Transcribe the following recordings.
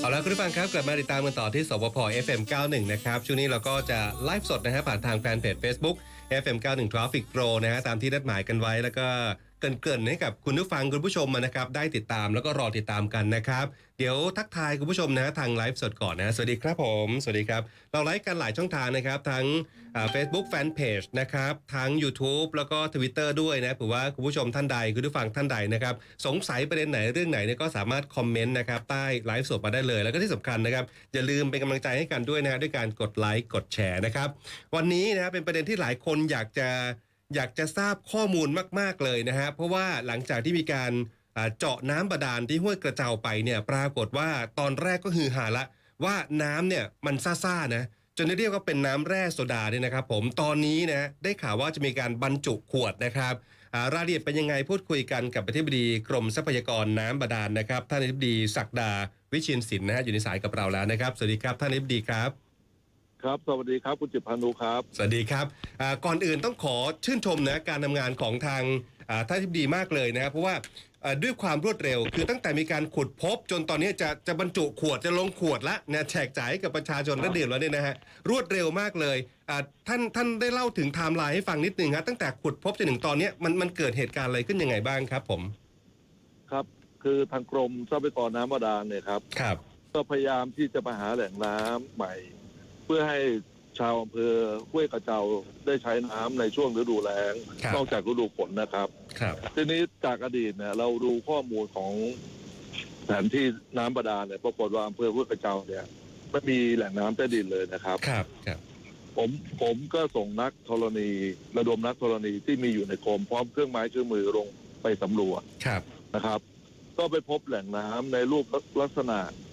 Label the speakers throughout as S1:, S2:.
S1: เอาละคุณผู้ฟังครับ กลับมาติดตามกันต่อที่สวพ FM 91 นะครับช่วงนี้เราก็จะไลฟ์สดนะฮะผ่านทางแฟนเพจ Facebook FM 91 Traffic Pro นะฮะตามที่นัดหมายกันไว้แล้วก็ เกินๆให้กับคุณผู้ฟังคุณผู้ชมนะครับ ได้ติดตามแล้วก็รอติดตามกันนะครับ เดี๋ยวทักทายคุณผู้ชมนะทางไลฟ์สดก่อนนะสวัสดีครับผม สวัสดีครับ เราไลฟ์กันหลายช่องทางนะครับ ทั้งเฟซบุ๊กแฟนเพจนะครับทั้ง YouTube แล้วก็ Twitter ด้วยนะเผื่อว่าคุณผู้ชมท่านใดคุณผู้ฟังท่านใดนะครับ สงสัยประเด็นไหนเรื่องไหนเนี่ยก็สามารถคอมเมนต์นะครับใต้ไลฟ์สดมาได้เลยแล้วก็ที่สำคัญนะครับอย่าลืมเป็นกำลังใจให้กันด้วยนะด้วยการกดไลค์กดแชร์นะครับวันนี้นะครับเป็นประเด็นที่หลายคนอยากจะ อยากจะทราบข้อมูลมาก ๆ เลยนะฮะเพราะว่าหลังจากที่มีการเจาะน้ำบาดาลที่ห้วยกระเจ้าไปเนี่ยปรากฏว่าตอนแรกก็ฮือหาละว่าน้ำเนี่ยมันซ่าๆนะจนได้เรียกว่าเป็นน้ำแร่โซดาเนี่ยนะครับ ผมตอนนี้นะได้ข่าวว่าจะมีการบรรจุขวดนะครับรายละเอียดเป็นยังไงพูดคุยกันกับอธิบดีกรมทรัพยากรน้ำบาดาลนะครับท่านอธิบดีศักดาวิเชียนศิลป์นะฮะอยู่ในสายกับเราแล้วนะครับ สวัสดีครับท่านอธิบดีครับ
S2: ครับ สวัสดีครับ คุณจิตรพันธุครับ
S1: สวัสดีครับอ่าก่อนอื่นต้องขอชื่นชมนะการทำงานของทางอ่าท่านทิบดีมากเลยนะครับเพราะว่าอ่าด้วยความรวดเร็ว คือตั้งแต่มีการขุดพบ จนตอนนี้จะจะบรรจุขวดจะลงขวดละเนี่ยแจกจ่ายให้กับประชาชนและดื่มแล้วเนี่ยนะฮะรวดเร็วมากเลยอ่าท่านท่านได้เล่าถึงไทม์ไลน์ให้ฟังนิดนึงครับตั้งแต่ขุดพบจนถึงตอนเนี้ยมันมันเกิดเหตุการณ์อะไรขึ้นยังไงบ้างครับ ผม
S2: ครับ คือทางกรมทรัพยากรน้ำบาดาลเนี่ยครับ
S1: ครับ
S2: ก็พยายามที่จะมาหาแหล่งน้ำใหม่ เพื่อให้ชาวอำเภอห้วยกระเจ้าได้ใช้น้ำในช่วงฤดูแล้ง
S1: ครับ
S2: นอกจากฤดูฝนนะครับ
S1: ครับ
S2: ทีนี้จากอดีตเนี่ยเราดูข้อมูลของแผนที่น้ำบาดาลเนี่ยปรากฏว่าอำเภอห้วยกระเจ้าเนี่ยไม่มีแหล่งน้ำใต้ดินเลยนะครับ
S1: ครับ ครับ
S2: ผมผมก็ส่งนักธรณีระดมนักธรณีที่มีอยู่ในกรมพร้อมเครื่องไม้เครื่องมือลงไปสำรวจ
S1: ครับ
S2: นะครับ ก็ไปพบแหล่งน้ำในรูปลักษณะเอ่อ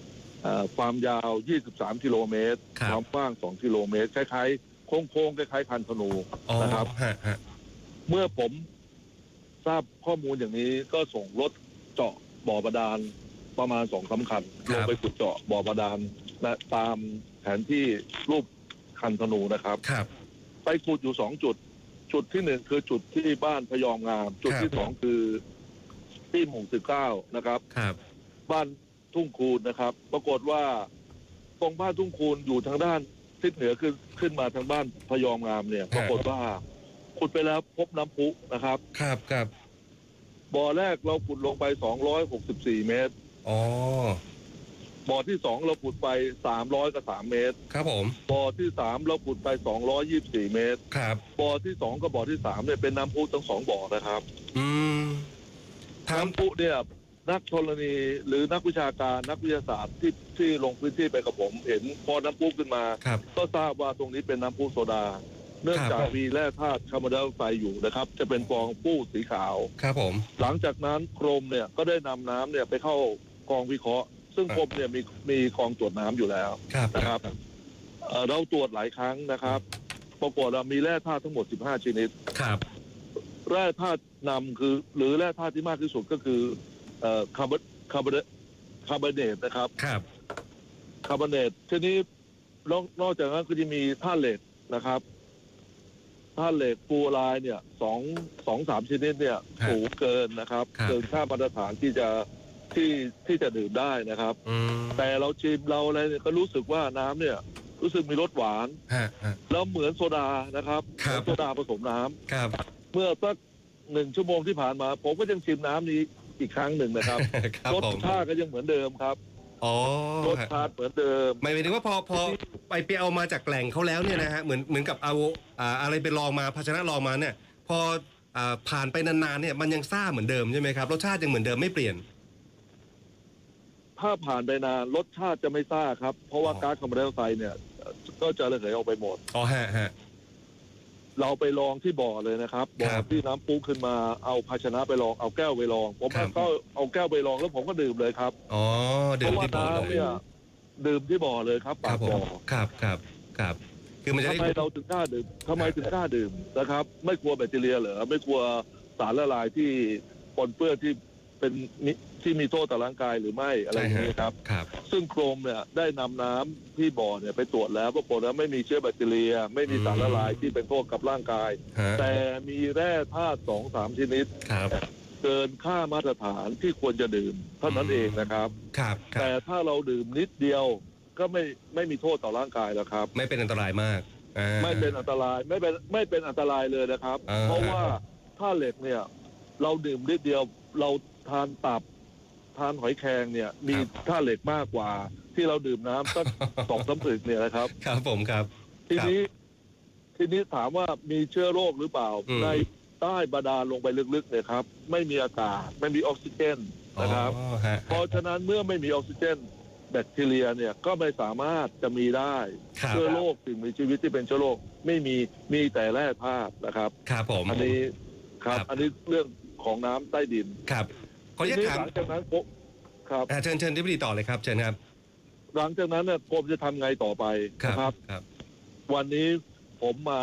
S2: ความยาว 23 กิโลเมตร
S1: ครับ
S2: ความกว้าง 2 กิโลเมตร คล้ายๆ โค้งๆ คล้ายๆ คันธนู
S1: อ๋อ
S2: นะครับ
S1: ฮะฮะ
S2: เมื่อผมทราบข้อมูลอย่างนี้ก็ส่งรถเจาะบ่อบาดาลประมาณสองสาคัญลงไปขุดเจาะบ่อบาดาลและตามแผนที่รูปคันธนูนะครับ
S1: ครับ
S2: ไปขุดอยู่สองจุด จุดที่หนึ่งคือจุดที่บ้านพยอมงาม จุดที่สองคือที่หมู่สิบเก้านะครับ
S1: ครับ
S2: บ้าน ทุ่งคูนนะครับ ปรากฏว่าตรงบ้านทุ่งคูนอยู่ทางด้านทิศเหนือขึ้นขึ้นมาทางบ้านพยอมงามเนี่ย ปรากฏว่าขุดไปแล้วพบน้ำพุนะครับ
S1: ครับครับ
S2: บ่อแรกเราขุดลงไป264เมตร
S1: อ๋อ
S2: บ่อที่สองเราขุดไป300กับ3เมตร
S1: ครับผม
S2: บ่อที่สามเราขุดไป224เมตร
S1: ครับ
S2: บ่อที่สองกับบ่อที่สามเนี่ยเป็นน้ำพุทั้งสองบ่อนะครับ
S1: อืมทาง
S2: น้ำพุเนี่ย นักธรณีหรือนักวิชาการนักวิทยาศาสตร์ที่ที่ลงพื้นที่ไปกับผม เห็นพอน้ำพุขึ้นมา
S1: ครับ
S2: ก็ทราบว่าตรงนี้เป็นน้ำพุโซดา เนื่องจากมีแร่ธาตุคาร์บอนไดออกไซด์อยู่นะครับ จะเป็นฟองปู้สีขาว
S1: ครับผม
S2: หลังจากนั้นกรมเนี่ยก็ได้นำน้ำเนี่ยไปเข้ากองวิเคราะห์ ซึ่ง
S1: ครับ
S2: กรมเนี่ยมีมีกองตรวจน้ำอยู่แล้ว
S1: ครับ
S2: นะครับเอ่อเราตรวจหลายครั้งนะครับ ปรากฏว่ามีแร่ธาตุทั้งหมด 15 ชนิด
S1: ครับ
S2: แร่ธาตุนำคือหรือแร่ธาตุที่มากที่สุดก็คือ เอ่อคาร์บอนคาร์บอนคาร์บอนเนตนะครับ
S1: ครับ
S2: คาร์บอนเนตทีนี้นอกนอกจากนั้นก็จะมีธาตุเหล็กนะครับธาตุเหล็กฟลูออไรด์เนี่ยสองสองสามชนิดเนี่ย
S1: ครับ
S2: สูงเกินนะครับ
S1: ครับ
S2: เกินค่ามาตรฐานที่จะที่ที่จะดื่มได้นะครับ
S1: อืม
S2: แต่เราชิมเราอะไรเนี่ยก็รู้สึกว่าน้ำเนี่ย รู้สึกมีรสหวาน
S1: ฮะฮะ
S2: แล้วเหมือนโซดานะครับ
S1: ครับ
S2: เหมือนโซดาผสมน้ำ
S1: ครับ
S2: เมื่อสักหนึ่งชั่วโมงที่ผ่านมา ผมก็ยังชิมน้ำนี้ อีกครั้งหนึ่งนะครับ
S1: ครับ
S2: รส
S1: ผม
S2: ชาติก็ยังเหมือนเดิมครับ
S1: อ๋อ
S2: รส
S1: ฮะ
S2: ชาติเหมือนเดิม
S1: หมายถึงว่าพอพอไปไปเอามาจากแหล่งเขาแล้วเนี่ยนะฮะเหมือนเหมือนกับเอาอ่าอะไรไปลองมาภาชนะลองมาเนี่ย พออ่าผ่านไปนานๆเนี่ยมันยังซ่าเหมือนเดิมใช่ไหมครับรสชาติยังเหมือนเดิมไม่เปลี่ยน
S2: ถ้าผ่านไปนานรสชาติจะไม่ซ่าครับ เพราะว่า
S1: อ๋อ
S2: ก๊าซคาร์บอนไดออกไซด์เนี่ยเอ่อก็จะระเหยออกไปหมด
S1: อ๋อฮะฮะ
S2: เราไปลองที่บ่อเลยนะครับบ่อ
S1: ครับ
S2: ที่น้ำปุ๊ขึ้นมาเอาภาชนะไปลองเอาแก้วไปลอง ผม
S1: ครั
S2: เอา
S1: บ
S2: ก็เอาแก้วไปลองแล้วผมก็ดื่มเลยครับ
S1: อ๋อ
S2: เพ
S1: ดื่ม
S2: ราะว่า
S1: ที่บ่อเล
S2: น้ำ
S1: ย
S2: เนี่ยดื่มที่บ่อเลยครับ
S1: ค
S2: ปา
S1: รั
S2: ก
S1: บผ
S2: บ่อ
S1: มครับครับครับคือมันจะ
S2: ทำ
S1: ได้
S2: ไมเราถึงกล้าดื่มทำไมถึงกล้าดื่มนะครับ ไม่กลัวแบคทีเรียเหรอไม่กลัวสารละลายที่ปนเปื้อนที่เป็นมิ ที่มีโทษต่อร่างกายหรือไม่อะไรอย่างนี้ครับ
S1: ครับ
S2: ซึ่งกรมเนี่ยได้นำน้ำที่บ่อเนี่ยไปตรวจแล้วปรากฏว่าไม่มีเชื้อแบคทีเรีย ไม่มีสารละลายที่เป็นโทษกับร่างกาย
S1: ฮะ
S2: แต่มีแร่ธาตุสองสามชนิด
S1: ครับ
S2: เกินค่ามาตรฐานที่ควรจะดื่มเท่านั้นเองนะครับ
S1: ครับครั
S2: แต่
S1: บ
S2: ถ้าเราดื่มนิดเดียวก็ไม่ไม่มีโทษต่อร่างกายแล้วครับ
S1: ไม่เป็นอันตรายมากอ่า
S2: ไม่เป็นอันตรายไม่เป็นไม่เป็นอันตรายเลยนะครับ
S1: อ่า
S2: เพราะว่าถ้าเหล็กเนี่ย เราดื่มนิดเดียวเราทานตับ ทานหอยแครงเนี่ย มีท่าตุเหล็กมากกว่า ที่เราดื่มน้ำสักสองสามอึกเนี่ยนะครับ
S1: ครับผมครับ
S2: ทีนี้ ทีนี้ถามว่ามีเชื้อโรคหรือเปล่า
S1: อืม
S2: ในใต้บาดาลลงไปลึกๆเนี่ยครับ ไม่มีอากาศไม่มีออกซิเจนนะครับ
S1: อ๋อฮะ
S2: เพราะฉะนั้นเมื่อไม่มีออกซิเจน แบคทีเรียเนี่ยก็ไม่สามารถจะมีได้
S1: ครับ
S2: เชื้อโรคสิ่งมีชีวิตที่เป็นเชื้อโรคไม่มีมีแต่แร่ธาตุนะครับ
S1: ครับผม
S2: อันนี้ครับ
S1: ครับ
S2: อันนี้เรื่องของน้ำใต้ดิน
S1: ครับ ขออนุญาต
S2: ทีนี้
S1: ถาม
S2: หลังจากนั้นปุ๊บครับ
S1: อ่าเชิญเชิญที่ปดีต่อเลยครับเชิญครับ
S2: หลังจากนั้นเนี่ยกรมจะทำไงต่อไปนะครับ
S1: ครับ
S2: วันนี้ผมมา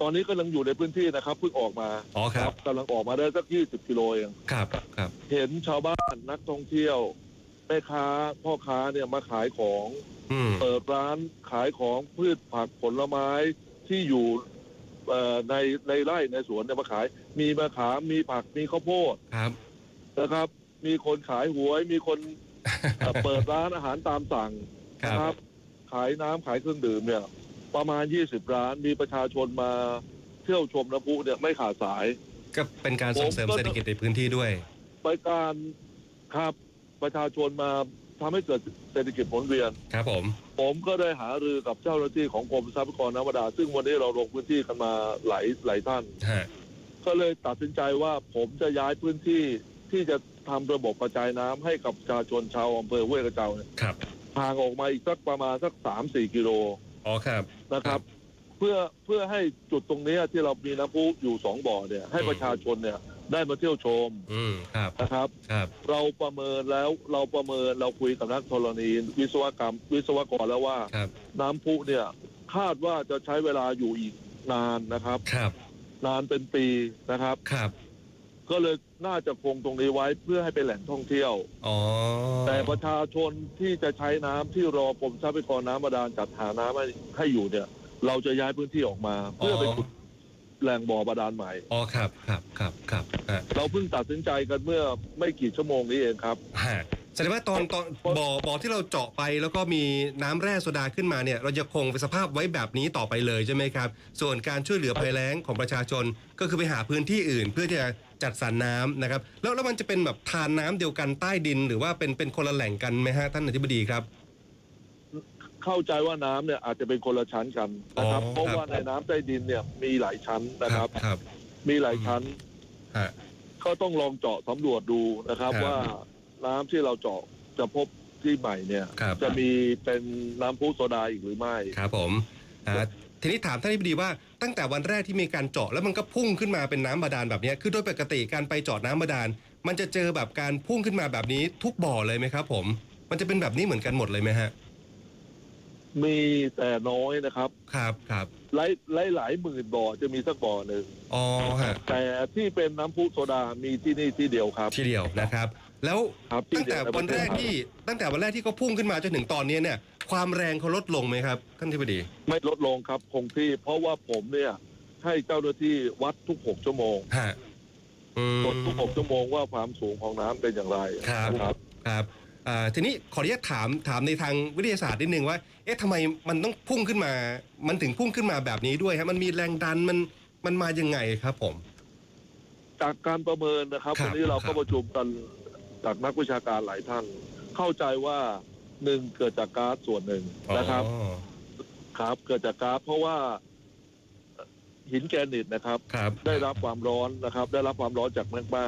S2: ตอนนี้ก็ยังอยู่ในพื้นที่นะครับเพิ่งออกมา
S1: อ๋อครับ
S2: กำลังออกมาได้สักยี่สิบกิโลเอง
S1: ครับครับ
S2: เห็นชาวบ้านนักท่องเที่ยวแม่ค้าพ่อค้าเนี่ยมาขายของ
S1: อืม
S2: เปิดร้านขายของพืชผักผลไม้ที่อยู่เอ่อในในไร่ในสวนเนี่ยมาขาย มีมะขามมีผักมีข้าวโพด
S1: ครับ
S2: นะครับ มีคนขายหวย มีคนเอ่อ เปิดร้านอาหารตามสั่ง
S1: ครั
S2: นะ
S1: บ
S2: ครับขายน้ำขายเครื่องดื่มเนี่ย ประมาณ 20 ร้านมีประชาชนมาเที่ยวชมน้ำพุเนี่ยไม่ขาดสาย
S1: ก็เป็นการส่งเสริม
S2: ผมก็
S1: เศรษฐกิจในพื้นที่ด้วย
S2: ไปการครับประชาชนมาทำให้เกิดเศรษฐกิจหมุนเวียน
S1: ครับผม
S2: ผมก็ได้หารือกับเจ้าหน้าที่ของกรมทรัพยากรน้ำบาดาลซึ่งวันนี้เราลงพื้นที่กันมาหลายหลายท่าน
S1: ฮะ
S2: ก็เลยตัดสินใจว่าผมจะย้ายพื้นที่ ที่จะทำระบบกระจายน้ำให้กับประชาชนชาวอำเภอห้วยกระเจ้าเนี่ย
S1: ครับ
S2: ห่างออกมาอีกสักประมาณสักสามสี่กิโล
S1: อ๋อครับ
S2: นะครับ เพื่อเพื่อให้จุดตรงเนี้ยที่เรามีน้ำพุอยู่สองบ่อเนี่ย ให้
S1: อืม
S2: ประชาชนเนี่ยได้มาเที่ยวชม
S1: อืมครับ
S2: นะครับ
S1: ครับ
S2: เราประเมินแล้วเราประเมินเราคุยกับนักธรณี วิศวกรรม วิศวกรแล้วว่า
S1: ครับ
S2: น้ำพุเนี่ยคาดว่าจะใช้เวลาอยู่อีกนานนะครับ
S1: ครับ
S2: นานเป็นปีนะครับ
S1: ครับ
S2: ก็เลยน่าจะคงตรงนี้ไว้เพื่อให้เป็นแหล่งท่องเที่ยว
S1: อ๋อ
S2: แต่ประชาชนที่จะใช้น้ำที่รอกรมทรัพยากรน้ำบาดาลจัดหาน้ำให้ให้อยู่เนี่ย เราจะย้ายพื้นที่ออกมา เพื่อไปขุดแหล่งบ่อบาดาลใหม่
S1: อ๋อครับครับครับครับฮะ
S2: เราเพิ่งตัดสินใจกันเมื่อไม่กี่ชั่วโมงนี้เองครับ
S1: ฮะแสดงว่าตอนตอนบ่อบ่อที่เราเจาะไปแล้วก็มีน้ำแร่โซดาขึ้นมาเนี่ย เราจะคงเป็นสภาพไว้แบบนี้ต่อไปเลยใช่ไหมครับ ส่วนการช่วยเหลือภัยแล้งของประชาชนก็คือไปหาพื้นที่อื่น เพื่อที่จะ จัดสรรน้ำนะครับแล้วแล้วมันจะเป็นแบบทานน้ำเดียวกันใต้ดิน หรือว่าเป็นเป็นคนละแหล่งกันไหมฮะท่านอธิบดีครับ
S2: เข้าใจว่าน้ำเนี่ยอาจจะเป็นคนละชั้นกันนะครับ
S1: อ๋อ
S2: เพราะ
S1: ครับ
S2: ว่าในน้ำใต้ดินเนี่ยมีหลายชั้นนะครับ
S1: ครับ
S2: มีหลายชั้น
S1: ฮะ
S2: ก็ต้องลองเจาะสำรวจดูนะครับ
S1: ครับ
S2: ว่าน้ำที่เราเจาะจะพบที่ใหม่เนี่ย
S1: ครับ
S2: จะมีเป็นน้ำพุโซดาอีกหรือไม่
S1: ครับผมอ่าทีนี้ถามท่านอธิบดีว่า ตั้งแต่วันแรกที่มีการเจาะแล้วมันก็พุ่งขึ้นมาเป็นน้ำบาดาลแบบเนี้ยคือโดยปกติการไปเจาะน้ำบาดาล มันจะเจอแบบการพุ่งขึ้นมาแบบนี้ทุกบ่อเลยไหมครับ ผม มันจะเป็นแบบนี้เหมือนกันหมดเลยไหมฮะ
S2: มีแต่น้อยนะครับ
S1: ครับครับ
S2: หลายหลายหลายหมื่นบ่อจะมีสักบ่อหนึ่ง
S1: อ๋อฮะ
S2: แต่ที่เป็นน้ำพุโซดามีที่นี่ที่เดียวครับ
S1: ทีเดียวนะครับ แล้ว
S2: ครับที่
S1: ตั้ง
S2: เดี
S1: แต่
S2: ยในป
S1: วั
S2: ระ
S1: น
S2: เท
S1: แร
S2: ศ
S1: ก
S2: ไทย
S1: ที่ตั้งแต่วันแรกที่เขาพุ่งขึ้นมาจนถึงตอนนี้เนี่ย ความแรงเขาลดลงไหมครับท่านอธิบดี
S2: ไม่ลดลงครับคงที่ เพราะว่าผมเนี่ย ให้เจ้าหน้าที่วัดทุกหกชั่วโมง
S1: ฮะอืม
S2: ตรวจทุกหกชั่วโมงว่าความสูงของน้ำเป็นอย่างไร
S1: ครับ
S2: นะครับ
S1: ครับอ่าทีนี้ขออนุญาตถามถามในทางวิทยาศาสตร์นิดนึงว่า เอ๊ะทำไมมันต้องพุ่งขึ้นมา มันถึงพุ่งขึ้นมาแบบนี้ด้วยฮะมันมีแรงดันมันมันมายังไงครับผม
S2: จากการประเมินนะครับ
S1: ครับ
S2: วันนี้เรา
S1: ครั
S2: ก็
S1: บ
S2: ประชุมกัน จากนักวิชาการหลายท่าน เข้าใจว่าหนึ่งเกิดจากก๊าซส่วนหนึ่งนะครับ
S1: อ๋อ
S2: ครับ เกิดจากก๊าซเพราะว่าหินแกรนิตนะครับ
S1: ครับ
S2: ได้รับความร้อนนะครับ ได้รับความร้อนจากแมกมา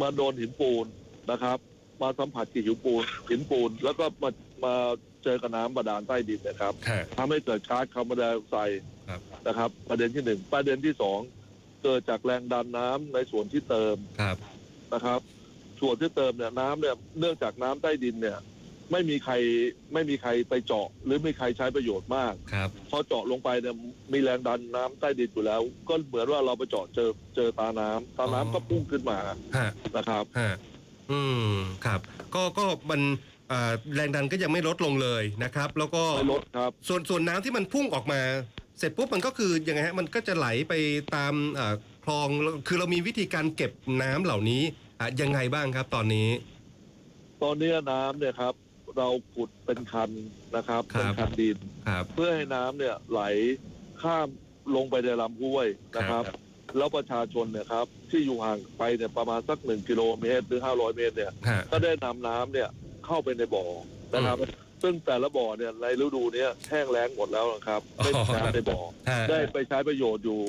S2: มาโดนหินปูนนะครับ มาสัมผัสกับหินปูน หินปูน แล้วก็มามาเจอกับน้ำบาดาลใต้ดินนะครับ
S1: ฮะ
S2: ทำให้เกิดก๊าซคาร์บอนไดออกไซด์
S1: ครับ
S2: นะครับ ประเด็นที่หนึ่งประเด็นที่สองเกิดจากแรงดันน้ำในส่วนที่เติม
S1: ครับ
S2: นะครับ ส่วนที่เติมเนี่ยน้ำเนี่ยเนื่องจากน้ำใต้ดินเนี่ยไม่มีใครไม่มีใครไปเจาะ หรือไม่มีใครใช้ประโยชน์มาก
S1: ครับ
S2: พอเจาะลงไปเนี่ยมีแรงดันน้ำใต้ดินอยู่แล้ว ก็เหมือนว่าเราไปเจาะเจอเจอตาน้ำตาน้ำ
S1: อ๋อ
S2: ก็พุ่งขึ้นมา
S1: ฮะ
S2: นะครับ
S1: ฮะอืมครับ ก็ก็มันอ่าแรงดันก็ยังไม่ลดลงเลยนะครับ แล้วก็
S2: ไม่ลดครับ
S1: ส่วนส่วนน้ำที่มันพุ่งออกมา เสร็จปุ๊บมันก็คือยังไงฮะมันก็จะไหลไปตามอ่าคคลองคือเรามีวิธีการเก็บน้ำเหล่านี้ อะยังไงบ้างครับตอนนี้
S2: ตอนนี้น้ำเนี่ยครับ เราขุดเป็นคันนะครับ
S1: ครับ
S2: เป็นคันดิน
S1: ครับ
S2: เพื่อให้น้ำเนี่ยไหลข้ามลงไปในลำห้วยนะครับ แล้วประชาชนเนี่ยครับที่อยู่ห่างไปเนี่ยประมาณสักหนึ่งกิโลเมตรหรือห้าร้อยเมตรเนี่ย
S1: ฮะ
S2: ก็ได้นำน้ำเนี่ยเข้าไปในบ่อนะครับ ซึ่งแต่ละบ่อเนี่ยในฤดูเนี้ยแห้งแล้งหมดแล้วนะครับ ไม่มีน้ำในบ่อ
S1: ฮะ
S2: ได้ไปใช้ประโยชน์อยู่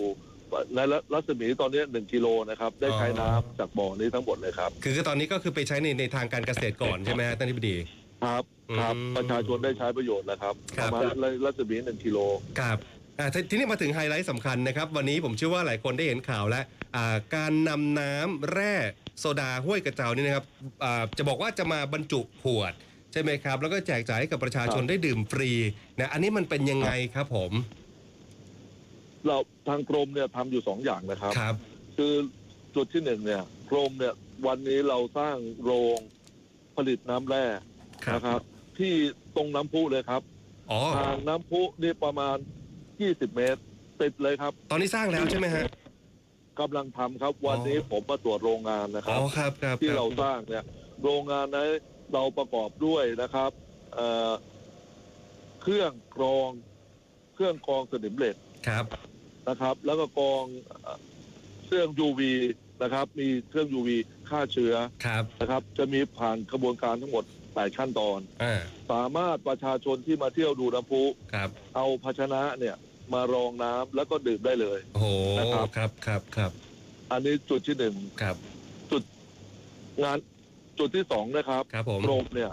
S2: ในรัศมีตอนนี้หนึ่งกิโลนะครับ ได้ใช้น้ำจากบ่อนี้ทั้งหมดเลยครับ
S1: คือคือตอนนี้ก็คือไปใช้ในในทางการเกษตรก่อนใช่ไหมฮะท่านทิบดี
S2: ครับครับ
S1: อืม
S2: ประชาชนได้ใช้ประโยชน์แล้วครับ
S1: ครั
S2: ป
S1: บ
S2: ระมาณรัศมีหนึ่งกิโล
S1: ครับอ่าททีนี้มาถึงไฮไลท์สำคัญนะครับ วันนี้ผมเชื่อว่าหลายคนได้เห็นข่าวแล้วอ่าการนำน้ำแร่โซดาห้วยกระเจ้านี่นะครับอ่าจะบอกว่าจะมาบรรจุขวด ใช่ไหมครับ แล้วก็แจกจ่ายให้กับประชาชน
S2: ครับ
S1: ได้ดื่มฟรีนะอันนี้มันเป็นยังไงครับผม
S2: เราทางกรมเนี่ยทำอยู่สองอย่างนะครับ
S1: ครับ
S2: คือจุดที่หนึ่งเนี่ยกรมเนี่ยวันนี้เราสร้างโรงผลิตน้ำแร่
S1: ครับ
S2: นะครับ ที่ตรงน้ำพุเลยครับ
S1: อ๋อ
S2: ทางน้ำพุนี่ประมาณ 20 เมตร ติดเลยครับ
S1: ตอนนี้สร้างแล้วใช่ไหมฮะ
S2: กำลังทำครับ วันนี้ผมมาตรวจโรงงานนะค
S1: อ๋
S2: รั
S1: อบ ครับครับ
S2: ที่
S1: คบ
S2: เราสร้างเนี่ย โรงงานนั้นเราประกอบด้วยนะครับเอ่อเครื่องกรอง เครื่องกรองสนิมเหล็ก
S1: ครับ
S2: นะครับ แล้วก็กรองเอ่อเครื่อง UV นะครับ มีเครื่อง UV ฆ่าเชื้อ
S1: ครับ
S2: นะครับ จะมีผ่านกระบวนการทั้งหมด8ขั้นตอน
S1: อ่า
S2: สามารถประชาชนที่มาเที่ยวดูน้ำพุ
S1: ครับ
S2: เอาภาชนะเนี่ยมารองน้ำแล้วก็ดื่มได้เลย
S1: โอ้โห
S2: นะครับ
S1: ครับครับครับ
S2: อันนี้จุดที่หนึ่ง
S1: ครับ
S2: งานจุดที่สองนะครับ
S1: ครับผม
S2: กรมเนี่ย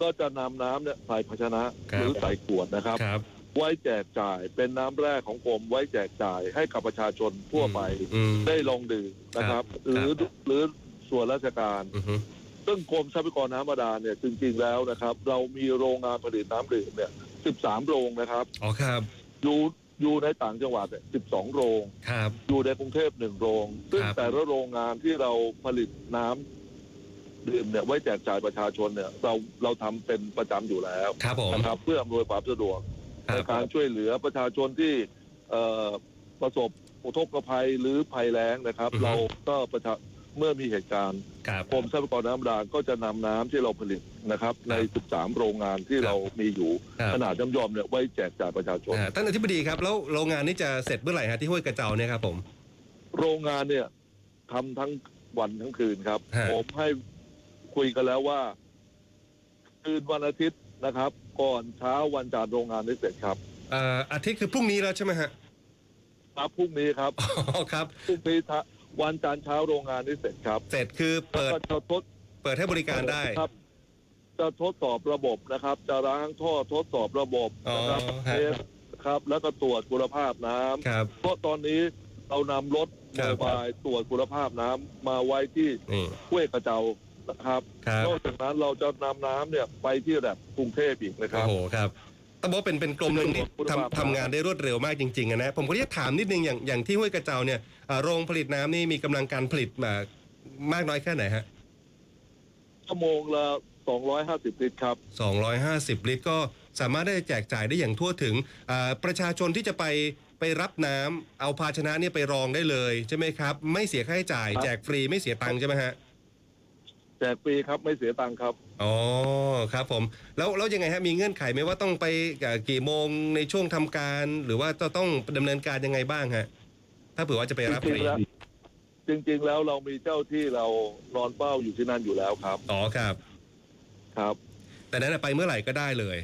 S2: ก็จะนำน้ำเนี่ยใส่ภาชนะ
S1: ครับ
S2: หรือใส่ขวดนะครับ
S1: ครับ
S2: ไว้แจกจ่าย เป็นน้ำแร่ของกรมไว้แจกจ่ายให้กับประชาชนทั่วไป
S1: อืม
S2: ได้ลองดื่มนะครับ หรือหรือส่วนราชการ
S1: อือฮึ
S2: ซึ่งกรมทรัพยากรน้ำบาดาลเนี่ยจริงๆแล้วนะครับ เรามีโรงงานผลิตน้ำดื่มเนี่ย 13 โรงนะครับ
S1: อ๋อครับ
S2: อยู่อยู่ในต่างจังหวัดเนี่ย12 โรง
S1: ครับ
S2: อยู่ในกรุงเทพหนึ่งโรง ซึ่ง
S1: ครับ
S2: แต่ละโรงงานที่เราผลิตน้ำดื่มเนี่ยไว้แจกจ่ายประชาชนเนี่ย เราเราทำเป็นประจำอยู่แล้ว
S1: ครับผม
S2: นะครับ เพื่ออำนวยความสะดวก
S1: ค
S2: ใน
S1: รับ
S2: การช่วยเหลือประชาชนที่เอ่อประสบอุทกภัยหรือภัยแล้งนะครับ เราก็ประชาเมื่อมีเหตุการณ์
S1: ครับ
S2: กรมทรัพยากรน้ำบาดาลก็จะนำน้ำที่เราผลิตนะครับ ใน 13 โรงงานที่เรามีอยู่
S1: ครับ
S2: ขนาดย่อมๆเนี่ยไว้แจกจ่ายประชาชน
S1: อ่าท่านอธิบดีครับ แล้วโรงงานนี้จะเสร็จเมื่อไหร่ฮะที่ห้วยกระเจ้าเนี่ยครับผม
S2: โรงงานเนี่ยทำทั้งวันทั้งคืนครับ
S1: ฮะ
S2: ผมให้คุยกันแล้วว่า คืนวันอาทิตย์นะครับ ก่อนเช้าวันจันทร์โรงงานได้เสร็จครับ
S1: เอ่ออาทิตย์คือพรุ่งนี้แล้วใช่ไหมฮะ
S2: ครับพรุ่งนี้ครับ
S1: อ๋อครับ
S2: พรุ่งนี้ทะวันจันทร์เช้าโรงงานได้เสร็จครับ
S1: เสร็จคือเปิด
S2: แล้วก็จะทด
S1: เปิดให้บริการได้
S2: ครับ จะทดสอบระบบนะครับ จะล้างท่อทดสอบระบบ
S1: อ๋อ
S2: นะครับ
S1: ฮะ
S2: เทสครับ แล้วก็ตรวจคุณภาพน้ำ
S1: ครับ
S2: เพราะตอนนี้เรานำรถ
S1: ค
S2: โม
S1: รับ
S2: บายตรวจคุณภาพน้ำมาไว้ที่
S1: นี่
S2: ห้วยกระเจ้า นะครับ
S1: ครับ
S2: นอกจากนั้นเราจะนำน้ำเนี่ยไปที่แลบกรุงเทพอีกนะค
S1: โอ้
S2: รับ
S1: โหครับต้องบอกว่าเป็นเป็นกรมหนึ่งที่
S2: คุณภาพ
S1: ทำทำงานได้รวดเร็วมากจริงๆอะนะผมก็อยากถามนิดนึงอย่างอย่างที่ห้วยกระเจ้าเนี่ยอ่าโรงผลิตน้ำนี่มีกำลังการผลิตมามากน้อยแค่ไหนฮะ
S2: ชั่วโมงละ250 ลิตรครับ
S1: 250 ลิตรก็สามารถได้แจกจ่ายได้อย่างทั่วถึงอ่าประชาชนที่จะไปไปรับน้ำเอาภาชนะเนี่ยไปรองได้เลยใช่ไหมครับ ไม่เสียค่าใช้จ่าย
S2: ครับ
S1: แจกฟรีไม่เสียตังค์ใช่ไหมฮะ
S2: แจกฟรีครับไม่เสียตังค์ครับ
S1: อ๋อครับผมแล้วแล้วยังไงฮะมีเงื่อนไขไหมว่าต้องไปอ่ากี่โมงในช่วงทำการ หรือว่าจะต้องดำเนินการยังไงบ้างฮะถ้าเผื่อว่าจะไป
S2: จ
S1: รับฟ
S2: ริง
S1: รี
S2: ๆแล้วจริง ๆ แล้วเรามีเจ้าที่เรานอนเฝ้าอยู่ที่นั่นอยู่แล้วครับ
S1: อ๋อครับ
S2: ครับ
S1: แต่นั้นนะไปเมื่อไหร่ก็ได้เลย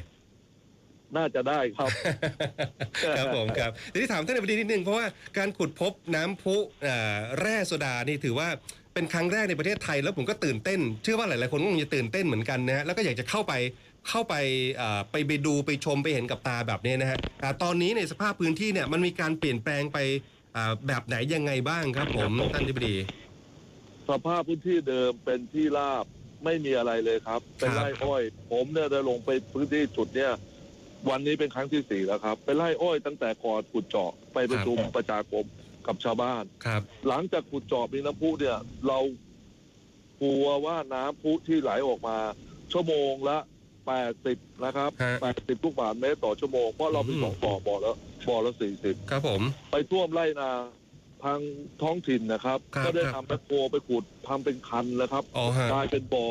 S2: น่าจะได้ครับ
S1: ครับผมครับทีนี้ถามท่านอธิบดีนิดนึงเพราะว่าการขุดพบน้ำพุอ่าแร่โซดานี่ถือว่า เป็นครั้งแรกในประเทศไทยแล้วผมก็ตื่นเต้น เชื่อว่าหลายๆคนก็คงจะตื่นเต้นเหมือนกันนะฮะแล้วก็อยากจะเข้าไปเข้าไปอ่าไปไปดูไปชมไปเห็นกับตาแบบนี้นะฮะอ่าตอนนี้ในสภาพพื้นที่เนี่ยมันมีการเปลี่ยนแปลงไปอ่าแบบไหนยังไงบ้างครับผมท่านอธิบดี
S2: สภาพพื้นที่เดิมเป็นที่ราบไม่มีอะไรเลยครับ เป็น
S1: ครับ
S2: ไร่อ้อย ผมเนี่ยได้ลงไปพื้นที่จุดเนี่ยวันนี้เป็นครั้งที่สี่แล้วครับ เป็นไร่อ้อยตั้งแต่ก่อนขุดเจาะไปประชุมประชาคม กับชาวบ้าน
S1: ครับ
S2: หลังจากขุดเจาะมีน้ำพุเนี่ย เรากลัวว่าน้ำพุที่ไหลออกมา ชั่วโมงละ 80 นะครับ
S1: ฮะ
S2: 80ลูกบาศก์เมตรต่อชั่วโมง เพราะเรามี
S1: อืม
S2: สองบ่อบ่อละบ่อละ 40
S1: ครับผม
S2: ไปท่วมไร่นาทางท้องถิ่นนะครับ
S1: ครับ
S2: ก็ได้
S1: ครับ
S2: นำแมคโครไปขุดทำเป็นคันแล้วครับ
S1: อ๋อฮะ
S2: กลายเป็นบ่อ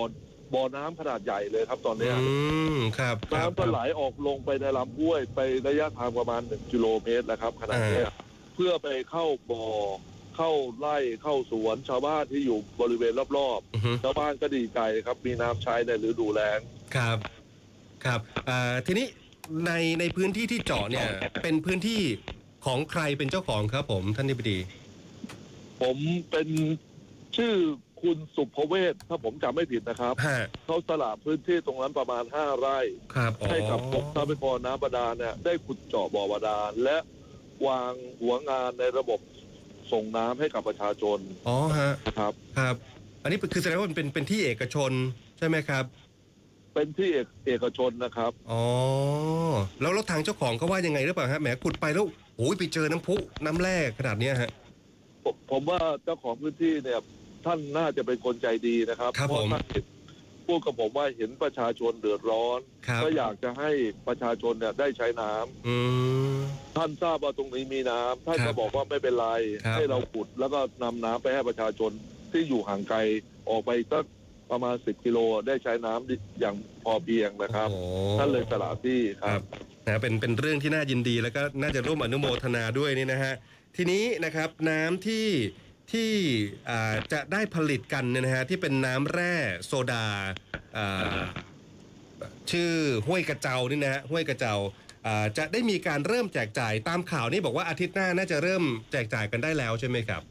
S2: บ่อน้ำขนาดใหญ่เลยครับตอนเนี้ย
S1: อืมครับครับ
S2: น้ำก็ไหลออกลงไปในลำห้วยไประยะทางประมาณหนึ่งกิโลเมตรแล้วครับขนาดเนี้ยเพื่อไปเข้าบ่อเข้าไร่เข้าสวนชาวบ้านที่อยู่บริเวณรอบ
S1: อือฮึ
S2: ๆชาวบ้านก็ดีใจครับ มีน้ำใช้ในฤดูแล้ง
S1: ครับครับอ่าทีนี้ในในพื้นที่ที่เจาะเนี่ยเป็นพื้นที่ของใครเป็นเจ้าของครับผมท่านนิบดี
S2: ผมเป็นชื่อคุณสุภเวศถ้าผมจำไม่ผิดนะครับ
S1: ฮะ
S2: เขาสละพื้นที่ตรงนั้นประมาณ 5 ไร่
S1: ครับอ๋อ
S2: ให้กับกรมทรัพยากรน้ำบาดาลเนี่ยได้ขุดเจาะบ่อบาดาลและ วางหัวงานในระบบส่งน้ำให้กับประชาชน
S1: อ๋อฮะ
S2: นะครับ
S1: ครับ อันนี้คือแสดงว่ามันเป็นเป็นที่เอกชนใช่ไหมครับ
S2: เป็นที่เอกเอกชนนะครับ
S1: อ๋อแล้วแล้วทางเจ้าของเขาว่ายังไงหรือเปล่าฮะแหมขุดไปแล้วโอ้ยไปเจอน้ำพุน้ำแร่ขนาดเนี้ยฮะ
S2: ผมผมว่าเจ้าของพื้นที่เนี่ย ท่านน่าจะเป็นคนใจดีนะครับ
S1: ครับ
S2: เพราะ
S1: ผม
S2: ท่านเห็น พูดกับผมว่าเห็นประชาชนเดือดร้อน
S1: ครับ
S2: ก็อยากจะให้ประชาชนเนี่ยได้ใช้น้ำ
S1: อืม
S2: ท่านทราบว่าตรงนี้มีน้ำท่าน
S1: ครั
S2: ก็
S1: บ
S2: บอกว่าไม่เป็นไร
S1: ครับ
S2: ให้เราขุดแล้วก็นำน้ำไปให้ประชาชนที่อยู่ห่างไกลออกไปสักประมาณ10กิโลได้ใช้น้ำอย่างพอเพียงนะครับ
S1: โอ้
S2: ท่านเลยสละที่ค
S1: ค
S2: รั
S1: รับ บนะเป็นเป็นเรื่องที่น่ายินดีแล้วก็น่าจะร่วมอนุโมทนาด้วยนี่นะฮะทีนี้นะครับน้ำที่ ที่อ่าจะได้ผลิตกันเนี่ยนะฮะที่เป็นน้ำแร่โซดาอ่าชื่อห้วยกระเจ้านี่นะฮะห้วยกระเจ้าอ่าจะได้มีการเริ่มแจกจ่ายตามข่าวนี่บอกว่าอาทิตย์หน้าน่าจะเริ่มแจกจ่ายกันได้แล้วใช่ไหมครับ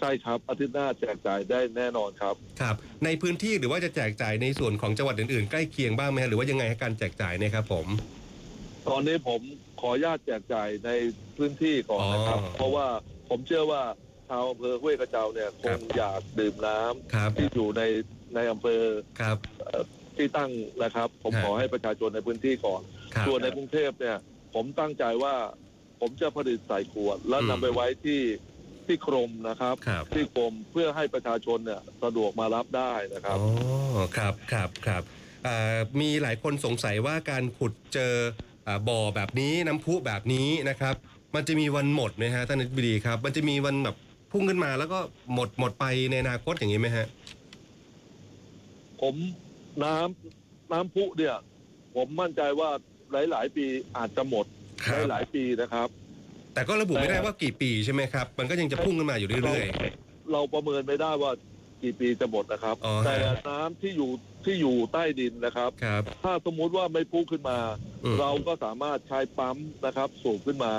S2: ใช่ครับอาทิตย์หน้าแจกจ่ายได้แน่นอนครับ
S1: ครับ ในพื้นที่หรือว่าจะแจกจ่ายในส่วนของจังหวัดอื่นๆ ใกล้เคียงบ้างไหมฮะหรือว่ายังไงให้การแจกจ่ายเนี่ยครับ ผม
S2: ตอนนี้ผมขออนุญาตแจกจ่ายในพื้นที่ก่อนนะครับ
S1: อ๋อ
S2: เพราะว่าผมเชื่อว่า ชาวอำเภอห้วยกระเจ้าเนี่ยค
S1: ครั
S2: ง
S1: บ
S2: อยากดื่มน้ำ
S1: ครับ
S2: ที่อยู่ในในอำเภอ
S1: ครับ
S2: ที่ตั้งนะครับ ผม
S1: ฮะ
S2: ขอให้ประชาชนในพื้นที่ก่อน
S1: ครับ
S2: ส่วนในกรุงเทพเนี่ย ผมตั้งใจว่าผมจะผลิตใส่ขวด แล้ว
S1: อืม
S2: นำไปไว้ที่ที่กรมนะครับ
S1: ครับ
S2: ที่กรมเพื่อให้ประชาชนเนี่ยสะดวกมารับได้นะครับ
S1: อ๋อครับครับครับอ่ามีหลายคนสงสัยว่าการขุดเจออ่าบ่อแบบนี้น้ำพุแบบนี้นะครับ มันจะมีวันหมดไหมฮะท่านอธิบดีครับ มันจะมีวันแบบ พุ่งขึ้นมาแล้วก็หมดหมดไปในอนาคตอย่างนี้ไหมฮะ
S2: ผมน้ำน้ำพุเนี่ย ผมมั่นใจว่าหลาย ๆ ปีอาจจะหมด
S1: ครับ
S2: หลายๆปีนะครับ
S1: แต่ก็ระบุไม่ได้ว่ากี่ปีใช่ไหมครับ มันก็ยังจะพุ่งขึ้นมาอยู่เรื่อย
S2: เราประเมินไม่ได้ว่ากี่ปีจะหมดนะครับ
S1: อ๋อฮะ
S2: แต่น้ำที่อยู่ที่อยู่ใต้ดินนะครับ
S1: ๆ ครับ
S2: ถ้าสมมุติว่าไม่พุ่งขึ้นมา
S1: อืม
S2: เราก็สามารถใช้ปั๊มนะครับ สูบขึ้นมา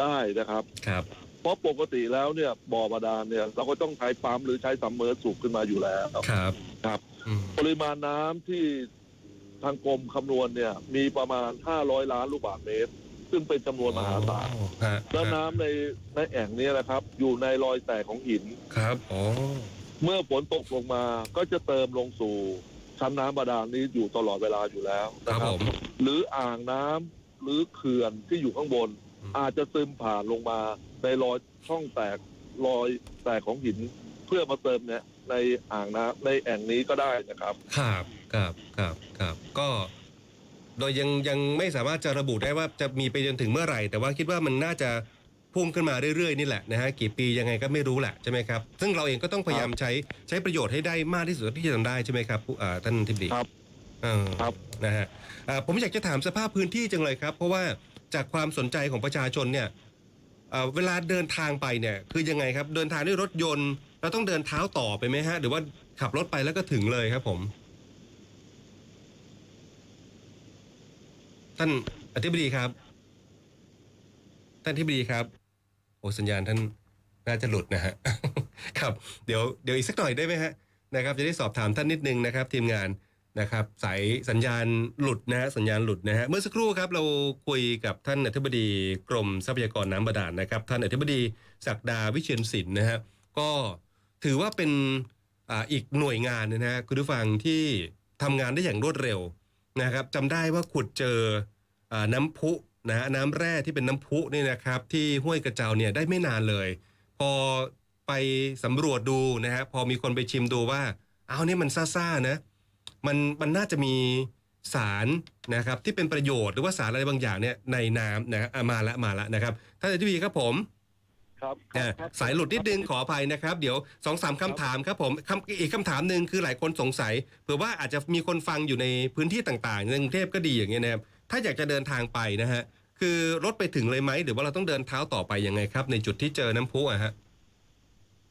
S2: ได้นะครับ
S1: ครับ
S2: เพราะปกติแล้วเนี่ยบ่อบาดาลเนี่ยเราก็ต้องใช้ปั๊มหรือใช้ซัมเมอร์สูบขึ้นมาอยู่แล้ว
S1: ครับ
S2: ครับ
S1: อืม
S2: ปริมาณน้ำที่ทางกรมคำนวณเนี่ยมีประมาณ 500 ล้านลูกบาศก์เมตร ซึ่งเป็นจำนวนมหาศาล
S1: อ๋อฮะ
S2: แล้วน้ำในในแอ่งเนี้นะครับ อยู่ในรอยแตกของหิน
S1: ครับอ๋อ
S2: เมื่อฝนตกลงมาก็จะเติมลงสู่ชั้นน้ำบาดาลนี้อยู่ตลอดเวลาอยู่แล้ว
S1: ครั
S2: นะ
S1: บ
S2: ครั
S1: ผ
S2: บ
S1: ม
S2: หรืออ่างน้ำหรือเขื่อนที่อยู่ข้างบน
S1: อืม
S2: อาจจะซึมผ่านลงมาในรอยช่องแตกรอยแตกของหิน เพื่อมาเติมเนี่ยในอ่างน้ำในแอ่งนี้ก็ได้นะครับ
S1: ครับครับครับครับก็โดยยังยังไม่สามารถจะระบุได้ว่าจะมีไปจนถึงเมื่อไหร่ แต่ว่าคิดว่ามันน่าจะพุ่งขึ้นมาเรื่อยๆนี่แหละนะฮะกี่ปียังไงก็ไม่รู้แหละใช่ไหมครับ ซึ่งเราเองก็ต้องพยายามใช้ใช้ประโยชน์ให้ได้มากที่สุดที่จะทำได้ใช่ไหมครับผู้อ่าท่านทิบดี
S2: ครับ
S1: เออ
S2: ครับ
S1: นะฮะอ่าผมอยากจะถามสภาพพื้นที่จังเลยครับ เพราะว่า จากความสนใจของประชาชนเนี่ยอ่าเวลาเดินทางไปเนี่ยคือยังไงครับ เดินทางด้วยรถยนต์เราต้องเดินเท้าต่อไปไหมฮะ หรือว่าขับรถไปแล้วก็ถึงเลยครับผม ท่านอธิบดีครับ ท่านอธิบดีครับ โอ้สัญญาณท่านน่าจะหลุดนะฮะ ครับ เดี๋ยวเดี๋ยวอีกสักหน่อยได้ไหมฮะนะครับ จะได้สอบถามท่านนิดนึงนะครับ ทีมงาน นะครับสายสัญญาณหลุดนะฮะสัญญาณหลุดนะฮะเมื่อสักครู่ครับเราคุยกับท่านอธิบดีกรมทรัพยากรน้ำบาดาลนะครับ ท่านอธิบดีศักดาวิเชียนศิลป์นะฮะก็ถือว่าเป็นออีกหน่วยงานนะฮะคุณผู้ฟังที่ทำงานได้อย่างรวดเร็วนะครับจำได้ว่าขุดเจออน้ำพุนะฮะน้ำแร่ที่เป็นน้ำพุนี่นะครับ ที่ห้วยกระเจ้าเนี่ยได้ไม่นานเลย พอไปสำรวจดูนะฮะพอมีคนไปชิมดูว่าเอาเนี่ยมันซ่าๆนะ มันมันน่าจะมีสารนะครับที่เป็นประโยชน์หรือว่าสารอะไรบางอย่างเนี่ยในน้ำนะฮะอะมาละมาละนะครับท่านอธิบดีครับผม
S2: ครับค
S1: อ่า
S2: รับครับ
S1: สายหลุดนิดนึงขออภัยนะครับ เดี๋ยวสองสามคำถามครับผมคำอีกคำถามหนึ่งคือหลายคนสงสัยเผื่อว่าอาจจะมีคนฟังอยู่ในพื้นที่ต่างๆในกรุงเทพก็ดีอย่างเงี้ยนะครับถ้าอยากจะเดินทางไปนะฮะคือรถไปถึงเลยไหมหรือว่าเราต้องเดินเท้าต่อไปยังไงครับ ในจุดที่เจอน้ำพุอะฮะ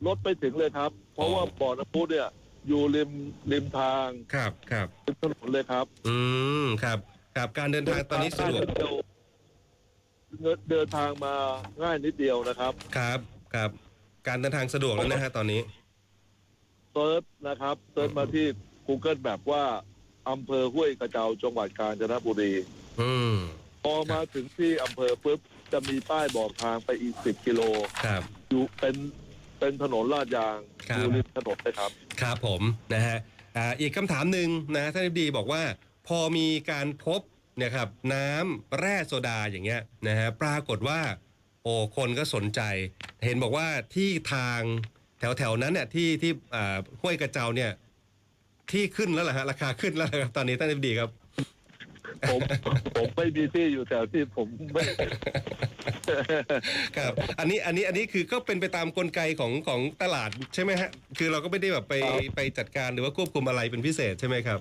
S2: รถไปถึงเลยครับ เพราะว่าบ่อน้ำพุเนี่ย อยู่ริมริมทาง
S1: ครับครับ
S2: ริมถนนเลยครับ
S1: อืมครับครับการเดินทางตอนนี้สะดวก
S2: เดินเดินทางมาง่ายนิดเดียวนะครับ
S1: ครับครับ การเดินทางสะดวกแล้วนะฮะตอนนี้
S2: เซิร์ชนะครับเซิร์ชมาที่ Google แบบว่าอำเภอห้วยกระเจ้าจังหวัดกาญจนบุรี
S1: อืม
S2: พอมาถึงที่อำเภอปุ๊บจะมีป้ายบอกทางไปอีก10กิโล
S1: ครับ
S2: อยู่เป็น เป็นถนนลาดยาง
S1: ครับ
S2: อยู่ริมถนนเลยครับ
S1: ครับผมนะฮะอ่าอีกคำถามหนึ่งนะท่านอธิบดีบอกว่า พอมีการพบเนี่ยครับน้ำแร่โซดาอย่างเงี้ยนะฮะปรากฏว่า โอ้คนก็สนใจ เห็นบอกว่าที่ทางแถวแถวๆนั้นเนี่ยที่ที่อ่าห้วยกระเจ้าเนี่ยที่ขึ้นแล้วล่ะฮะราคาขึ้นแล้วล่ะครับตอนนี้ท่านอธิบดีครับ
S2: ผมผมไม่มีที่อยู่แถวที่ผมไม่
S1: ครับ อันนี้อันนี้อันนี้คือก็เป็นไปตามกลไกของของตลาดใช่ไหมฮะ คือเราก็ไม่ได้แบบไป
S2: ครับ
S1: ไปจัดการหรือว่าควบคุมอะไรเป็นพิเศษใช่ไหมครับ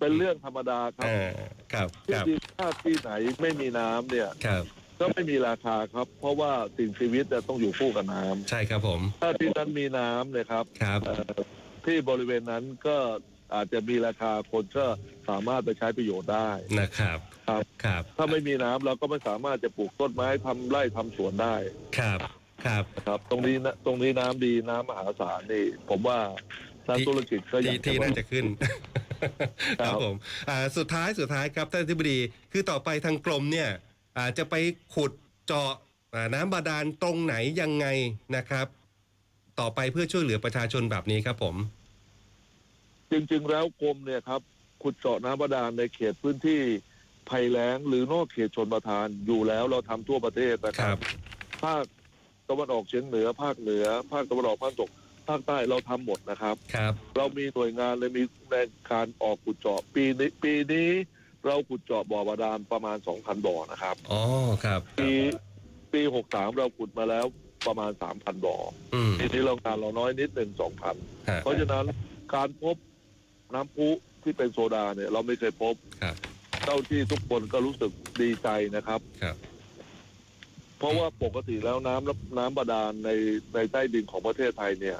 S2: เป็นเรื่องธรรมดาครับ
S1: อ่าครับ
S2: ที่
S1: ครับ
S2: ดินถ้าที่ไหนไม่มีน้ำเนี่ย
S1: ครับ
S2: ก็ไม่มีราคาครับ เพราะว่าสิ่งชีวิตเนี่ยต้องอยู่คู่กับน้ำ
S1: ใช่ครับผม
S2: ถ้าที่นั้นมีน้ำเนี่ยครับ
S1: ครับ
S2: เอ่อที่บริเวณนั้นก็ อาจจะมีราคาคนก็สามารถไปใช้ประโยชน์ได้
S1: นะครับ
S2: ครับ
S1: ครับ
S2: ถ้าไม่มีน้ำเราก็ไม่สามารถจะปลูกต้นไม้ทำไร่ทำสวนได้
S1: ครับครับ
S2: นะครับ ตรงนี้นะตรงนี้น้ำดีน้ำมหาศาลนี่ผมว่านัก
S1: ที่
S2: ธุรกิจก็อ
S1: ที่
S2: ยาก
S1: ที่
S2: จะ
S1: น่าจะขึ้นค
S2: ครั
S1: รับบผมอ่าสุดท้ายสุดท้ายครับท่านทิบดีคือต่อไปทางกรมเนี่ยอาจจะไปขุดเจาะอ่าน้ำบาดาลตรงไหนยังไงนะครับ ต่อไปเพื่อช่วยเหลือประชาชนแบบนี้ครับผม
S2: จริง ๆ แล้วกรมเนี่ยครับขุดเจาะน้ำบาดาลในเขตพื้นที่ภัยแล้งหรือนอกเขตชนประทานอยู่แล้วเราทำทั่วประเทศนะค
S1: ครั
S2: รับ
S1: บ
S2: ภาคตะวันออกเฉียงเหนือ ภาคเหนือ ภาคตะวันออกภาคตกภาคใต้เราทำหมดนะครับ
S1: ครับ
S2: เรามีหน่วยงานเลยมีในการออกขุดเจาะปีนี้ปีนี้ เราขุดเจาะบ่อบาดาลประมาณ2,000บ่อนะครับ
S1: อ๋อครับ
S2: ปีปี63เราขุดมาแล้วประมาณ3,000บ่อ
S1: อืม
S2: ปีนี้เราการเราน้อยนิดหนึ่ง2,000
S1: ฮะ
S2: เพราะฉะนั้นการพบ น้ำพุที่เป็นโซดาเนี่ย เราไม่เคยพบ
S1: ครับ
S2: เจ้าที่ทุกคนก็รู้สึกดีใจนะครับ
S1: ครับ
S2: เพราะว่าปกติแล้วน้ำน้ำบาดาลในในใต้ดินของประเทศไทยเนี่ย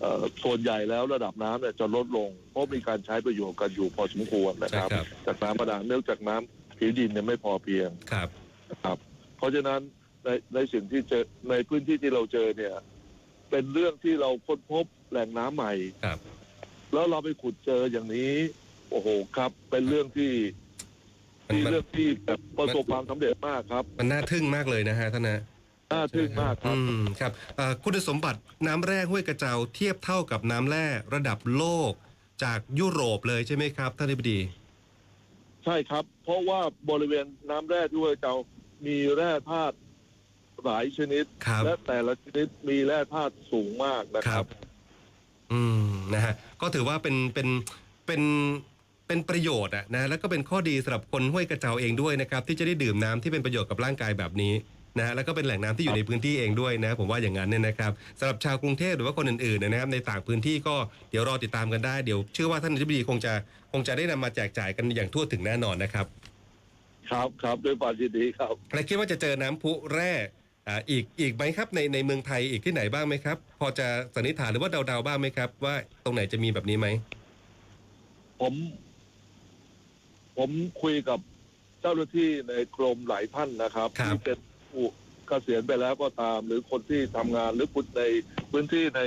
S2: เอ่อส่วนใหญ่แล้วระดับน้ำเนี่ยจะลดลง เพราะมีการใช้ประโยชน์กันอยู่พอสมควรนะครับ
S1: ใช่ครับ
S2: จากน้ำบาดาลเนื่องจากน้ำผิวดินเนี่ยไม่พอเพียง
S1: ครับ
S2: นะครับ เพราะฉะนั้นในในสิ่งที่เจอในพื้นที่ที่เราเจอเนี่ย เป็นเรื่องที่เราค้นพบแหล่งน้ำใหม่
S1: ครับ
S2: แล้วเราไปขุดเจออย่างนี้ โอ้โหครับ เป็นเรื่องที่
S1: มัน
S2: ที่
S1: มัน
S2: เรื่องที่แบบประสบความสำเร็จมากครับ
S1: มันน่าทึ่งมากเลยนะฮะท่านนะ
S2: น่าทึ่งมากครับ
S1: อืมครับเอ่อคุณสมบัติน้ำแร่ห้วยกระเจ้าเทียบเท่ากับน้ำแร่ระดับโลก จากยุโรปเลยใช่ไหมครับท่านอธิบดี
S2: ใช่ครับ เพราะว่าบริเวณน้ำแร่ที่ห้วยเจ้ามีแร่ธาตุหลายชนิด
S1: ครับ
S2: และแต่ละชนิดมีแร่ธาตุสูงมากนะ
S1: ค
S2: ค
S1: รั
S2: รับ บ
S1: อืมนะฮะก็ถือว่าเป็นเป็นเป็นเป็นประโยชน์อะนะแล้วก็เป็นข้อดีสำหรับคนห้วยกระเจ้าเองด้วยนะครับที่จะได้ดื่มน้ำที่เป็นประโยชน์กับร่างกายแบบนี้นะฮะแล้วก็เป็นแหล่งน้ำที่อยู่ในพื้นที่เองด้วยนะผมว่าอย่างนั้นเนี่ยนะครับสำหรับชาวกรุงเทพหรือว่าคนอื่นๆนะครับในต่างพื้นที่ก็เดี๋ยวรอติดตามกันได้เดี๋ยวเชื่อว่าท่านอธิบดีคงจะคงจะได้นำมาแจกจ่ายกันอย่างทั่วถึงแน่นอนนะครับ
S2: ครับครับด้วยความยินดีครับ
S1: และคิดว่าจะเจอน้ำพุแร่ อ่าอีกอีกไหมครับในในเมืองไทยอีกที่ไหนบ้างไหมครับ พอจะสันนิษฐานหรือว่าเดาๆบ้างไหมครับ ว่าตรงไหนจะมีแบบนี้ไหม
S2: ผม ผมคุยกับเจ้าหน้าที่ในกรมหลายท่านนะครับ
S1: ครับ
S2: ที่เป็นผู้เกษียณไปแล้วก็ตาม หรือคนที่ทำงานหรือขุดในพื้นที่ใน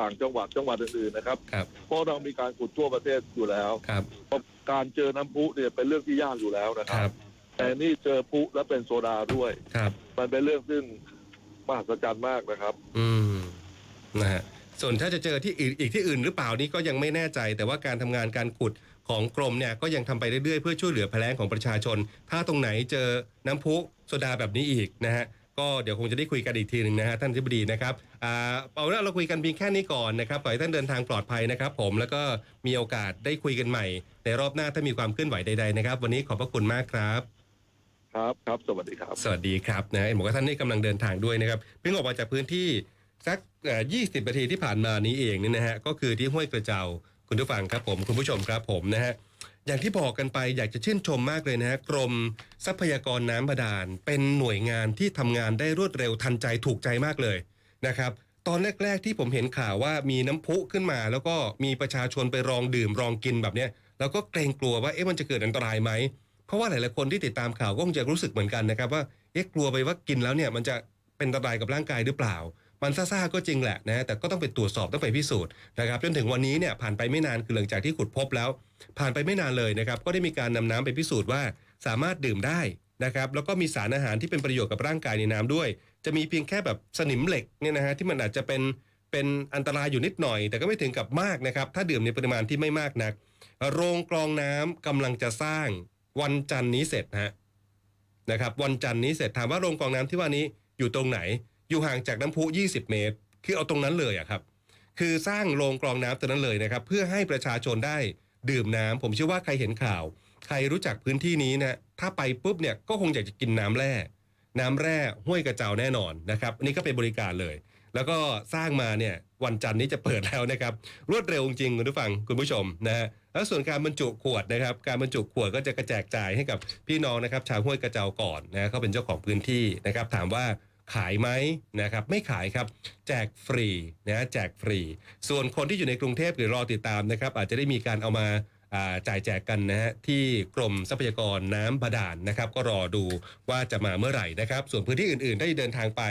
S2: ต่างจังหวัดจังหวัดอื่นๆนะครับ
S1: ครับ
S2: เพราะเรามีการขุดทั่วประเทศอยู่แล้ว
S1: ครับ
S2: เพราะการเจอน้ำพุเนี่ยเป็นเรื่องที่ยากอยู่แล้วนะค
S1: ครั
S2: รับบ แต่นี่เจอพุและเป็นโซดาด้วย
S1: ครับ
S2: มันเป็นเรื่องซึ่งมหัศจรรย์มากนะครับ
S1: อืมนะฮะส่วนถ้าจะเจอที่อื่นอีกที่อื่นหรือเปล่านี่ก็ยังไม่แน่ใจ แต่ว่าการทำงานการขุดของกรมเนี่ยก็ยังทำไปเรื่อยๆเพื่อช่วยเหลือภัยแล้งของประชาชน ถ้าตรงไหนเจอน้ำพุโซดาแบบนี้อีกนะฮะก็เดี๋ยวคงจะได้คุยกันอีกทีหนึ่งนะฮะท่านทิบดีนะครับอ่าเอาละเราคุยกันเพียงแค่นี้ก่อนนะครับขอให้ท่านเดินทางปลอดภัยนะครับ ผมแล้วก็มีโอกาสได้คุยกันใหม่ ในรอบหน้าถ้ามีความเคลื่อนไหวใดๆนะครับ วันนี้ขอบพระคุณมากครับ
S2: ครับครับสวัสดีครับ
S1: สวัสดีครับนะเห็นบอกว่าท่านนี่กำลังเดินทางด้วยนะครับเพิ่งออกมาจากพื้นที่สักเอ่อ20นาทีที่ผ่านมานี้เองเนี่ยนะฮะก็คือที่ห้วยกระเจ้าคุณผู้ฟังครับผมคุณผู้ชมครับผมนะฮะอย่างที่บอกกันไปอยากจะชื่นชมมากเลยนะฮะกรมทรัพยากรน้ำบาดาลเป็นหน่วยงานที่ทำงานได้รวดเร็วทันใจถูกใจมากเลยนะครับตอนแรก ๆ ที่ผมเห็นข่าวว่ามีน้ำพุขึ้นมา แล้วก็มีประชาชนไปรองดื่มรองกินแบบเนี้ยแล้วก็เกรงกลัวว่าเอ๊ะมันจะเกิดอันตรายไหม เพราะว่าหลาย ๆ คนที่ติดตามข่าวก็คงจะรู้สึกเหมือนกันนะครับว่าเอ๊ะกลัวไปว่ากินแล้วเนี่ยมันจะเป็นอันตรายกับร่างกายหรือเปล่า มันซ่าๆก็จริงแหละนะแต่ก็ต้องไปตรวจสอบต้องไปพิสูจน์นะครับจนถึงวันนี้เนี่ยผ่านไปไม่นานคือหลังจากที่ขุดพบแล้ว ผ่านไปไม่นานเลยนะครับก็ได้มีการนำน้ำไปพิสูจน์ว่า สามารถดื่มได้นะครับแล้วก็มีสารอาหารที่เป็นประโยชน์กับร่างกายในน้ำด้วย จะมีเพียงแค่แบบสนิมเหล็กเนี่ยนะฮะที่มันอาจจะเป็นเป็นอันตรายอยู่นิดหน่อย แต่ก็ไม่ถึงกับมากนะครับถ้าดื่มในปริมาณที่ไม่มากนัก โรงกรองน้ำกำลังจะสร้าง วันจันทร์นี้เสร็จฮะนะครับ วันจันทร์นี้เสร็จถามว่าโรงกรองน้ำที่ว่านี้อยู่ตรงไหน อยู่ห่างจากน้ำพุ 20 เมตร คือเอาตรงนั้นเลยอะครับ คือสร้างโรงกรองน้ำตรงนั้นเลยนะครับ เพื่อให้ประชาชนได้ดื่มน้ำผมเชื่อว่าใครเห็นข่าว ใครรู้จักพื้นที่นี้นะถ้าไปปุ๊บเนี่ยก็คงอยากจะกินน้ำแร่ น้ำแร่ห้วยกระเจ้าแน่นอนนะครับอันนี้ก็เป็นบริการเลย แล้วก็สร้างมาเนี่ยวันจันทร์นี้จะเปิดแล้วนะครับ รวดเร็วจริงคุณผู้ฟังคุณผู้ชมนะฮะ แล้วส่วนการบรรจุขวดนะครับ การบรรจุขวดก็จะกระแจกจ่ายให้กับพี่น้องนะครับ ชาวห้วยกระเจ้าก่อนนะเขาเป็นเจ้าของพื้นที่นะครับ ถามว่าขายไหมนะครับ ไม่ขายครับ แจกฟรีนะแจกฟรี ส่วนคนที่อยู่ในกรุงเทพหรือรอติดตามนะครับ อาจจะได้มีการเอามาจ่ายแจกกันนะฮะที่กรมทรัพยากรน้ำบาดาลนะครับ ก็รอดูว่าจะมาเมื่อไหร่นะครับ ส่วนพื้นที่อื่นๆ ได้เดินทางไป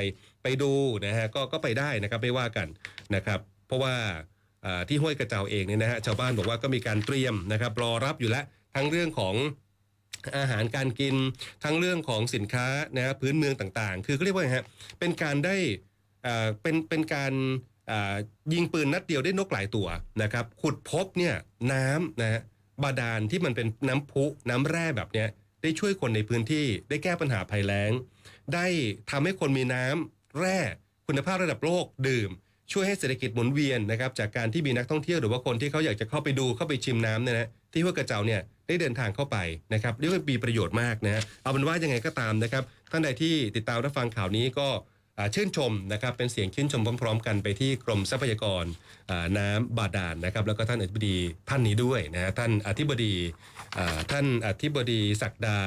S1: ไปดูนะฮะก็ก็ไปได้นะครับไม่ว่ากันนะครับ เพราะว่า ที่ห้วยกระเจ้าเองเนี่ยนะฮะชาวบ้านบอกว่าก็มีการเตรียมนะครับรอรับอยู่แล้วทั้งเรื่องของอาหารการกินทั้งเรื่องของสินค้านะพื้นเมืองต่างๆ คือเขาเรียกว่าไงฮะเป็นการได้อ่าเป็นเป็นการยิงปืนนัดเดียวได้นกหลายตัวนะครับขุดพบเนี่ยน้ำนะฮะบาดาลที่มันเป็นน้ำพุน้ำแร่แบบเนี้ยได้ช่วยคนในพื้นที่ได้แก้ปัญหาภัยแล้ง ได้ทำให้คนมีน้ำแร่คุณภาพระดับโลกดื่ม ช่วยให้เศรษฐกิจหมุนเวียนนะครับจากการที่มีนักท่องเที่ยวหรือว่าคนที่เขาอยากจะเข้าไปดูเข้าไปชิมน้ำเนี่ยนะที่ห้วยกระเจ้าเนี่ยได้เดินทางเข้าไปนะครับเรียกว่ามีประโยชน์มากนะฮะเอาเป็นว่ายังไงก็ตามนะครับท่านใดที่ติดตามรับฟังข่าวนี้ก็ชื่นชมนะครับเป็นเสียงชื่นชมพร้อม ๆ กันไปที่กรมทรัพยากรน้ำบาดาลนะครับ แล้วก็ท่านอธิบดีท่านนี้ด้วยนะฮะท่านอธิบดีท่านอธิบดีศักดา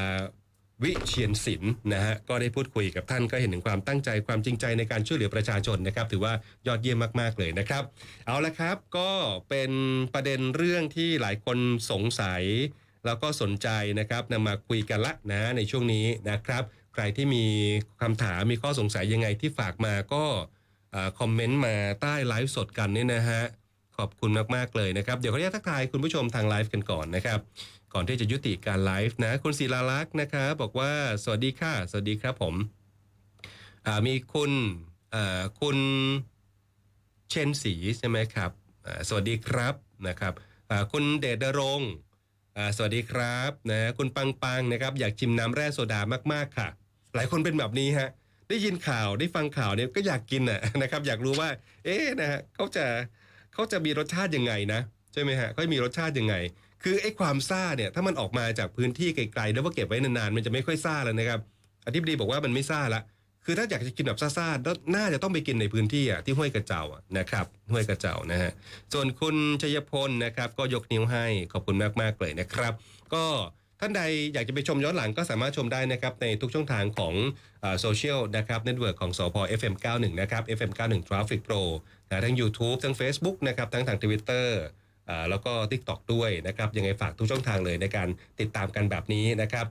S1: วิเชียนศิลป์นะฮะก็ได้พูดคุยกับท่านก็เห็นถึงความตั้งใจความจริงใจในการช่วยเหลือประชาชนนะครับ ถือว่ายอดเยี่ยมมากๆเลยนะครับ เอาละครับก็เป็นประเด็นเรื่องที่หลายคนสงสัย แล้วก็สนใจนะครับนำมาคุยกันละนะในช่วงนี้นะครับ ใครที่มีคำถามมีข้อสงสัยยังไงที่ฝากมาก็คอมเมนต์มาใต้ไลฟ์สดกันเนี่ยนะฮะขอบคุณมากๆเลยนะครับ เดี๋ยวขออนุญาตทักทายคุณผู้ชมทางไลฟ์กันก่อนนะครับ ก่อนที่จะยุติการไลฟ์นะคุณศิลาลักษณ์นะครับอกว่าสวัสดีค่ะ สวัสดีครับผมมีคุณคุณเชนสีใช่ไหมครับสวัสดีครับนะครับคุณเดชดรงสวัสดีครับนะคุณปังปังนะครับอยากชิมน้ำแร่โซดามากๆค่ะ หลายคนเป็นแบบนี้ฮะได้ยินข่าวได้ฟังข่าวเนี่ยก็อยากกินน่ะนะครับอยากรู้ว่า เอ๊ะนะฮะเขาจะเขาจะมีรสชาติยังไงนะใช่ไหมฮะเขาจะมีรสชาติยังไง คือไอ้ความซ่าเนี่ยถ้ามันออกมาจากพื้นที่ไกลๆแล้วว่าเก็บไว้นานๆมันจะไม่ค่อยซ่าแล้วนะครับอธิบดีบอกว่ามันไม่ซ่าละคือถ้าอยากจะกินแบบซ่าๆน่าจะต้องไปกินในพื้นที่อะที่ห้วยกระเจ้าอะนะครับห้วยกระเจ้านะฮะส่วนคุณชัยพลนะครับก็ยกนิ้วให้ขอบคุณมากๆเลยนะครับ ก็ท่านใดอยากจะไปชมย้อนหลังก็สามารถชมได้นะครับในทุกช่องทางของโซเชียลนะครับเน็ตเวิร์กของสพ FM91 นะครับ FM91 Traffic Pro นะทั้ง YouTube ทั้ง Facebook นะครับทั้งทาง Twitter อ่า แล้วก็ TikTok ด้วยนะครับยังไงฝากทุกช่องทางเลยในการติดตามกันแบบนี้นะครับ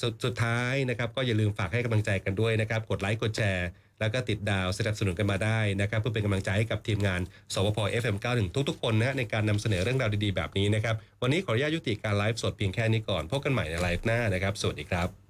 S1: สุดสุดท้ายนะครับก็อย่าลืมฝากให้กำลังใจกันด้วยนะครับ กดไลค์กดแชร์ แล้วก็ติดดาวสนับสนุนกันมาได้นะครับ เพื่อเป็นกำลังใจให้กับทีมงาน สวพ FM91 ทุกๆ คนนะในการนำเสนอเรื่องราวดีๆ แบบนี้นะครับ วันนี้ขออนุญาตยุติการไลฟ์สดเพียงแค่นี้ก่อนพบกันใหม่ในไลฟ์หน้านะครับ สวัสดีครับ